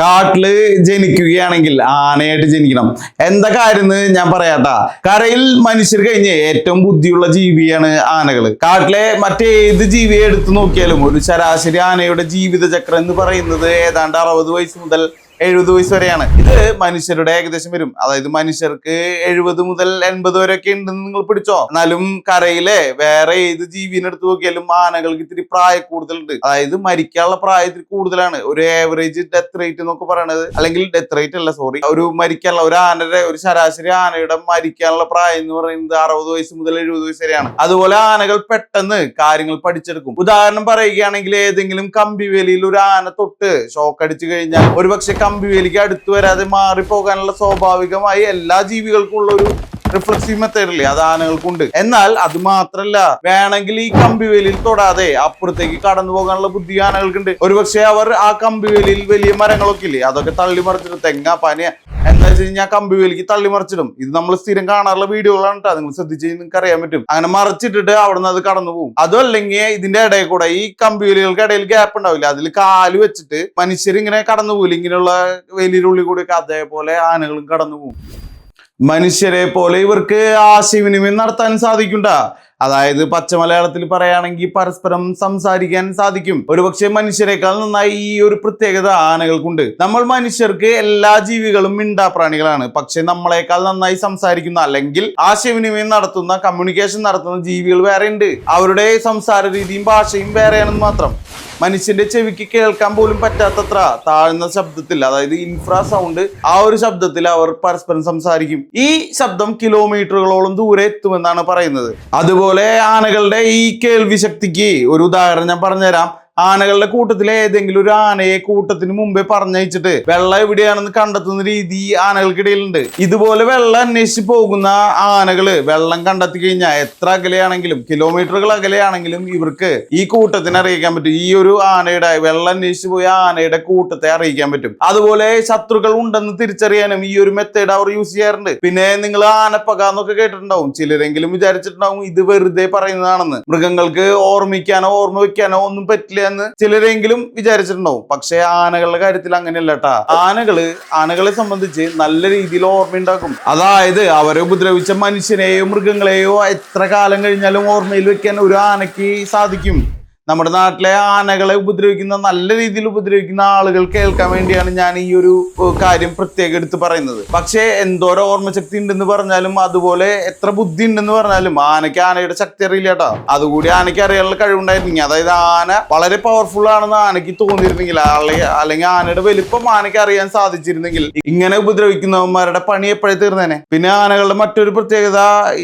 കാട്ടിൽ ജനിക്കുകയാണെങ്കിൽ ആനയായിട്ട് ജനിക്കണം. എന്താ കാര്യം ഞാൻ പറയാട്ടാ. കരയിൽ മനുഷ്യർ കഴിഞ്ഞ് ഏറ്റവും ബുദ്ധിയുള്ള ജീവിയാണ് ആനകൾ കാട്ടിലെ മറ്റേത് ജീവിയെ എടുത്തു നോക്കിയാലും ഒരു ശരാശരി ആനയുടെ ജീവിതചക്രം എന്ന് പറയുന്നത് ഏതാണ്ട് അറുപത് വയസ്സ് മുതൽ എഴുപത് വയസ്സ് വരെയാണ്. ഇത് മനുഷ്യരുടെ ഏകദേശം വരും. അതായത് മനുഷ്യർക്ക് എഴുപത് മുതൽ എൺപത് വരെയൊക്കെ ഉണ്ടെന്ന് നിങ്ങൾ പിടിച്ചോ? എന്നാലും കരയിലെ വേറെ ഏത് ജീവിനെടുത്ത് നോക്കിയാലും ആനകൾക്ക് ഇത്തിരി പ്രായ കൂടുതലുണ്ട്. അതായത് മരിക്കാനുള്ള പ്രായം ഇത്തിരി കൂടുതലാണ്. ഒരു ഏവറേജ് ഡെത്ത് റേറ്റ് എന്നൊക്കെ പറയണത്. അല്ലെങ്കിൽ ഡെത്ത് റേറ്റ് അല്ല സോറി ഒരു മരിക്കാനുള്ള ഒരു ആനയുടെ ഒരു ശരാശരി ആനയുടെ മരിക്കാനുള്ള പ്രായം എന്ന് പറയുന്നത് അറുപത് വയസ്സ് മുതൽ എഴുപത് വയസ്സ് വരെയാണ്. അതുപോലെ ആനകൾ പെട്ടെന്ന് കാര്യങ്ങൾ പഠിച്ചെടുക്കും. ഉദാഹരണം പറയുകയാണെങ്കിൽ ഏതെങ്കിലും കമ്പിവേലിയിൽ ഒരു ആന തൊട്ട് ഷോക്ക് അടിച്ചു കഴിഞ്ഞാൽ ഒരുപക്ഷെ കമ്പിവേലിക്ക് അടുത്ത് വരാതെ മാറിപ്പോകാനുള്ള സ്വാഭാവികമായി എല്ലാ ജീവികൾക്കും ഉള്ള ഒരു റിഫ്ലക്സീവ് മെത്തേഡില്ലേ അത് ആനകൾക്കുണ്ട്. എന്നാൽ അത് മാത്രല്ല വേണമെങ്കിൽ ഈ കമ്പിവേലിയിൽ തൊടാതെ അപ്പുറത്തേക്ക് കടന്നു പോകാനുള്ള ബുദ്ധി ആനകൾക്കുണ്ട്. ഒരുപക്ഷെ അവർ ആ കമ്പിവേലിയിൽ വലിയ മരങ്ങളൊക്കെ ഇല്ലേ? അതൊക്കെ തള്ളി മറിച്ചിട്ട് തെങ്ങ പനിയ. എന്താ വെച്ച് കഴിഞ്ഞാൽ കമ്പിവേലിക്ക് തള്ളി മറിച്ചിടും ഇത് നമ്മൾ സ്ഥിരം കാണാറുള്ള വീഡിയോകളാണ് കേട്ടോ നിങ്ങൾ ശ്രദ്ധിച്ച് നിങ്ങൾക്ക് അറിയാൻ പറ്റും. അങ്ങനെ മറിച്ചിട്ടിട്ട് അവിടെ നിന്ന് അത് കടന്നു പോകും അതല്ലെങ്കിൽ ഇതിന്റെ ഇടയിൽ കൂടെ ഈ കമ്പിവേലികൾക്ക് ഇടയിൽ ഗ്യാപ്പ് ഉണ്ടാവില്ല? അതിൽ കാൽ വെച്ചിട്ട് മനുഷ്യർ ഇങ്ങനെ കടന്നു പോകില്ല ഇങ്ങനെയുള്ള വേലിയുടെ ഉള്ളിൽ അതേപോലെ ആനകളും കടന്നു പോകും മനുഷ്യരെ പോലെ ഇവർക്ക് ആശയവിനിമയം നടത്താൻ സാധിക്കുണ്ട അതായത് പച്ച മലയാളത്തിൽ പറയുകയാണെങ്കിൽ പരസ്പരം സംസാരിക്കാൻ സാധിക്കും. ഒരുപക്ഷെ മനുഷ്യരെക്കാൾ നന്നായി ഈ ഒരു പ്രത്യേകത ആനകൾക്കുണ്ട്. നമ്മൾ മനുഷ്യർക്ക് എല്ലാ ജീവികളും മിണ്ടാപ്രാണികളാണ്. പക്ഷെ നമ്മളെക്കാൾ നന്നായി സംസാരിക്കുന്ന അല്ലെങ്കിൽ ആശയവിനിമയം നടത്തുന്ന കമ്മ്യൂണിക്കേഷൻ നടത്തുന്ന ജീവികൾ വേറെ ഉണ്ട് അവരുടെ സംസാര രീതിയും ഭാഷയും വേറെയാണെന്ന് മാത്രം. മനുഷ്യന്റെ ചെവിക്ക് കേൾക്കാൻ പോലും പറ്റാത്തത്ര താഴ്ന്ന ശബ്ദത്തിൽ അതായത് ഇൻഫ്രാ സൗണ്ട് ആ ഒരു ശബ്ദത്തിൽ അവർ പരസ്പരം സംസാരിക്കും. ഈ ശബ്ദം കിലോമീറ്ററുകളോളം ദൂരെ എത്തുമെന്നാണ് പറയുന്നത്. അതുപോലെ ആനകളുടെ ഈ കേൾവി ശക്തിക്ക് ഒരു ഉദാഹരണം ഞാൻ പറഞ്ഞുതരാം. ആനകളുടെ കൂട്ടത്തിലെ ഏതെങ്കിലും ഒരു ആനയെ കൂട്ടത്തിന് മുമ്പേ പറഞ്ഞയച്ചിട്ട് വെള്ളം എവിടെയാണെന്ന് കണ്ടെത്തുന്ന രീതി ആനകൾക്കിടയിലുണ്ട്. ഇതുപോലെ വെള്ളം അന്വേഷിച്ച് പോകുന്ന ആനകൾ വെള്ളം കണ്ടെത്തി കഴിഞ്ഞാൽ എത്ര അകലെയാണെങ്കിലും കിലോമീറ്ററുകൾ അകലെയാണെങ്കിലും ഇവർക്ക് ഈ കൂട്ടത്തിന് അറിയിക്കാൻ പറ്റും. ഈ ഒരു ആനയുടെ വെള്ളം അന്വേഷിച്ച് പോയ ആനയുടെ കൂട്ടത്തെ അറിയിക്കാൻ പറ്റും. അതുപോലെ ശത്രുക്കൾ ഉണ്ടെന്ന് തിരിച്ചറിയാനും ഈ ഒരു മെത്തേഡ് അവർ യൂസ് ചെയ്യാറുണ്ട്. പിന്നെ നിങ്ങൾ ആനപ്പക എന്നൊക്കെ കേട്ടിട്ടുണ്ടാവും. ചിലരെങ്കിലും വിചാരിച്ചിട്ടുണ്ടാവും ഇത് വെറുതെ പറയുന്നതാണെന്ന്. മൃഗങ്ങൾക്ക് ഓർമ്മിക്കാനോ ഓർമ്മ വെക്കാനോ ഒന്നും പറ്റില്ല എന്ന് ചിലരെങ്കിലും വിചാരിച്ചിട്ടുണ്ടാവും. പക്ഷെ ആനകളുടെ കാര്യത്തിൽ അങ്ങനെയല്ല കേട്ടാ ആനകൾ ആനകളെ സംബന്ധിച്ച് നല്ല രീതിയിൽ ഓർമ്മയുണ്ടാക്കും അതായത് അവരെ ഉപദ്രവിച്ച മനുഷ്യനെയോ മൃഗങ്ങളെയോ എത്ര കാലം കഴിഞ്ഞാലും ഓർമ്മയിൽ വെക്കാൻ ഒരു ആനയ്ക്ക് സാധിക്കും. നമ്മുടെ നാട്ടിലെ ആനകളെ ഉപദ്രവിക്കുന്ന നല്ല രീതിയിൽ ഉപദ്രവിക്കുന്ന ആളുകൾ കേൾക്കാൻ വേണ്ടിയാണ് ഞാൻ ഈ ഒരു കാര്യം പ്രത്യേകം എടുത്ത് പറയുന്നത്. പക്ഷേ എന്തോരം ഓർമ്മശക്തി ഉണ്ടെന്ന് പറഞ്ഞാലും അതുപോലെ എത്ര ബുദ്ധി ഉണ്ടെന്ന് പറഞ്ഞാലും ആനയ്ക്ക് ആനയുടെ ശക്തി അറിയില്ല കേട്ടോ. അതുകൂടി ആനയ്ക്ക് അറിയാനുള്ള കഴിവുണ്ടായിരുന്നെങ്കിൽ അതായത് ആന വളരെ പവർഫുൾ ആണെന്ന് ആനയ്ക്ക് തോന്നിയിരുന്നെങ്കിൽ അല്ലെങ്കിൽ ആനയുടെ വലിപ്പം ആനയ്ക്ക് അറിയാൻ സാധിച്ചിരുന്നെങ്കിൽ ഇങ്ങനെ ഉപദ്രവിക്കുന്നവന്മാരുടെ പണി എപ്പോഴേ തീർന്നേനെ? പിന്നെ ആനകളുടെ മറ്റൊരു പ്രത്യേകത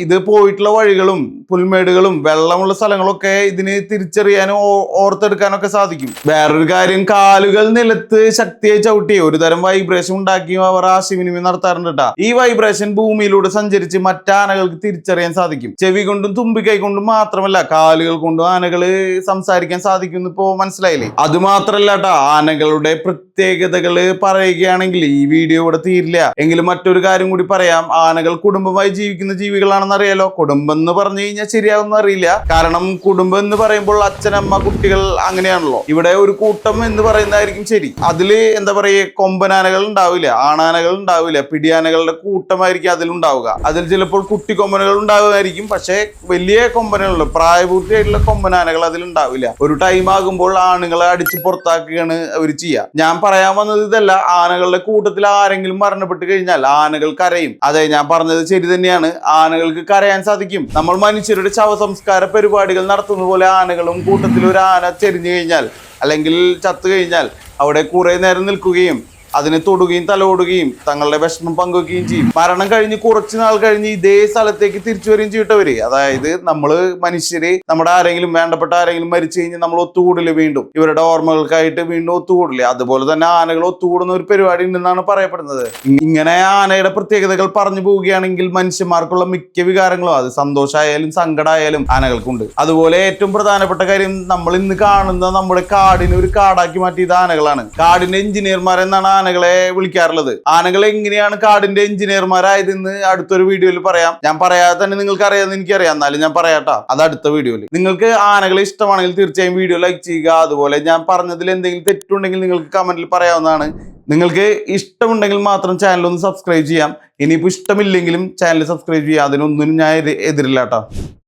ഇത് പോയിട്ടുള്ള വഴികളും പുൽമേടുകളും വെള്ളമുള്ള സ്ഥലങ്ങളൊക്കെ ഇതിന് തിരിച്ചറിയാനും ഓർത്തെടുക്കാനൊക്കെ സാധിക്കും. വേറൊരു കാര്യം കാലുകൾ നിലത്ത് ശക്തിയെ ചവിട്ടി ഒരു തരം വൈബ്രേഷൻ ഉണ്ടാക്കിയും അവർ ആശയവിനിമയം നടത്താറുണ്ട് ട്ടാ. ഈ വൈബ്രേഷൻ ഭൂമിയിലൂടെ സഞ്ചരിച്ച് മറ്റാനകൾക്ക് തിരിച്ചറിയാൻ സാധിക്കും. ചെവി കൊണ്ടും തുമ്പിക്കൈ കൊണ്ടും മാത്രമല്ല കാലുകൾ കൊണ്ടും ആനകൾ സംസാരിക്കാൻ സാധിക്കും ഇപ്പോ മനസ്സിലായില്ലേ? അത് മാത്രല്ല കേട്ടാ ആനകളുടെ പ്രത്യേകതകൾ പറയുകയാണെങ്കിൽ ഈ വീഡിയോ ഇവിടെ തീരില്ല. എങ്കിലും മറ്റൊരു കാര്യം കൂടി പറയാം. ആനകൾ കുടുംബമായി ജീവിക്കുന്ന ജീവികളാണെന്ന് അറിയാലോ കുടുംബം എന്ന് പറഞ്ഞു കഴിഞ്ഞാൽ ശരിയാവുന്ന അറിയില്ല. കാരണം കുടുംബം എന്ന് പറയുമ്പോൾ അച്ഛനമ്മ കുട്ടികൾ അങ്ങനെയാണല്ലോ. ഇവിടെ ഒരു കൂട്ടം എന്ന് പറയുന്നതായിരിക്കും ശരി. അതിൽ എന്താ പറയുക കൊമ്പനാനകൾ ഉണ്ടാവില്ല ആണാനകൾ ഉണ്ടാവില്ല പിടിയാനകളുടെ കൂട്ടമായിരിക്കും അതിലുണ്ടാവുക അതിൽ ചിലപ്പോൾ കുട്ടി കൊമ്പനകൾ ഉണ്ടാവുമായിരിക്കും. പക്ഷേ വലിയ കൊമ്പനുകളുണ്ട് പ്രായപൂർത്തിയായിട്ടുള്ള കൊമ്പനാനകൾ അതിലുണ്ടാവില്ല ഒരു ടൈം ആകുമ്പോൾ ആണുങ്ങളെ അടിച്ച് പുറത്താക്കുകയാണ് അവർ ചെയ്യുക. ഞാൻ പറയാൻ വന്നത് ഇതല്ല ആനകളുടെ കൂട്ടത്തിൽ ആരെങ്കിലും മരണപ്പെട്ട് കഴിഞ്ഞാൽ ആനകൾ കരയും. അതെ ഞാൻ പറഞ്ഞത് ശരി തന്നെയാണ്. ആനകൾക്ക് കരയാൻ സാധിക്കും. നമ്മൾ മനുഷ്യരുടെ ശവസംസ്കാര പരിപാടികൾ നടത്തുന്ന പോലെ ആനകളും കൂട്ടത്തിൽ ഒരു ആന ചെരിഞ്ഞു കഴിഞ്ഞാൽ അല്ലെങ്കിൽ ചത്തു കഴിഞ്ഞാൽ അവിടെ കുറെ നേരം നിൽക്കുകയും അതിനെ തൊടുകയും തലോടുകയും തങ്ങളുടെ വിഷമം പങ്കുവെക്കുകയും ചെയ്യും. മരണം കഴിഞ്ഞ് കുറച്ച് നാൾ കഴിഞ്ഞ് ഇതേ സ്ഥലത്തേക്ക് തിരിച്ചു വരികയും ചെയ്യട്ടവര് അതായത് നമ്മൾ മനുഷ്യരെ നമ്മുടെ ആരെങ്കിലും വേണ്ടപ്പെട്ട ആരെങ്കിലും മരിച്ചു കഴിഞ്ഞാൽ നമ്മൾ ഒത്തുകൂടില്ല വീണ്ടും. ഇവരുടെ ഓർമ്മകൾക്കായിട്ട് വീണ്ടും ഒത്തുകൂടില്ല അതുപോലെ തന്നെ ആനകൾ ഒത്തുകൂടുന്ന ഒരു പരിപാടി ഉണ്ടെന്നാണ് പറയപ്പെടുന്നത്. ഇങ്ങനെ ആനയുടെ പ്രത്യേകതകൾ പറഞ്ഞു പോവുകയാണെങ്കിൽ മനുഷ്യന്മാർക്കുള്ള മിക്ക വികാരങ്ങളും അത് സന്തോഷമായാലും സങ്കടമായാലും ആനകൾക്കുണ്ട്. അതുപോലെ ഏറ്റവും പ്രധാനപ്പെട്ട കാര്യം നമ്മൾ ഇന്ന് കാണുന്ന നമ്മുടെ കാടിനെ ഒരു കാടാക്കി മാറ്റിയത് ആനകളാണ്. കാടിന്റെ എഞ്ചിനീയർമാർ എന്നാണ് ആനകളെ വിളിക്കാറുള്ളത്. ആനകൾ എങ്ങനെയാണ് കാടിന്റെ എഞ്ചിനീയർമാരായതെന്ന് അടുത്തൊരു വീഡിയോയിൽ പറയാം. ഞാൻ പറയാതെ തന്നെ നിങ്ങൾക്ക് അറിയാമെന്ന് എനിക്കറിയാം. എന്നാലും ഞാൻ പറയാട്ടോ. അത് അടുത്ത വീഡിയോയിൽ. നിങ്ങൾക്ക് ആനകളെ ഇഷ്ടമാണെങ്കിൽ തീർച്ചയായും വീഡിയോ ലൈക്ക് ചെയ്യുക. അതുപോലെ ഞാൻ പറഞ്ഞതിൽ എന്തെങ്കിലും തെറ്റുണ്ടെങ്കിൽ നിങ്ങൾക്ക് കമന്റിൽ പറയാവുന്നതാണ്. നിങ്ങൾക്ക് ഇഷ്ടമുണ്ടെങ്കിൽ മാത്രം ചാനൽ ഒന്ന് സബ്സ്ക്രൈബ് ചെയ്യാം. ഇനിയിപ്പോൾ ഇഷ്ടമില്ലെങ്കിലും ചാനൽ സബ്സ്ക്രൈബ് ചെയ്യാം. അതിനൊന്നും ഞാൻ എതിരില്ല കേട്ടോ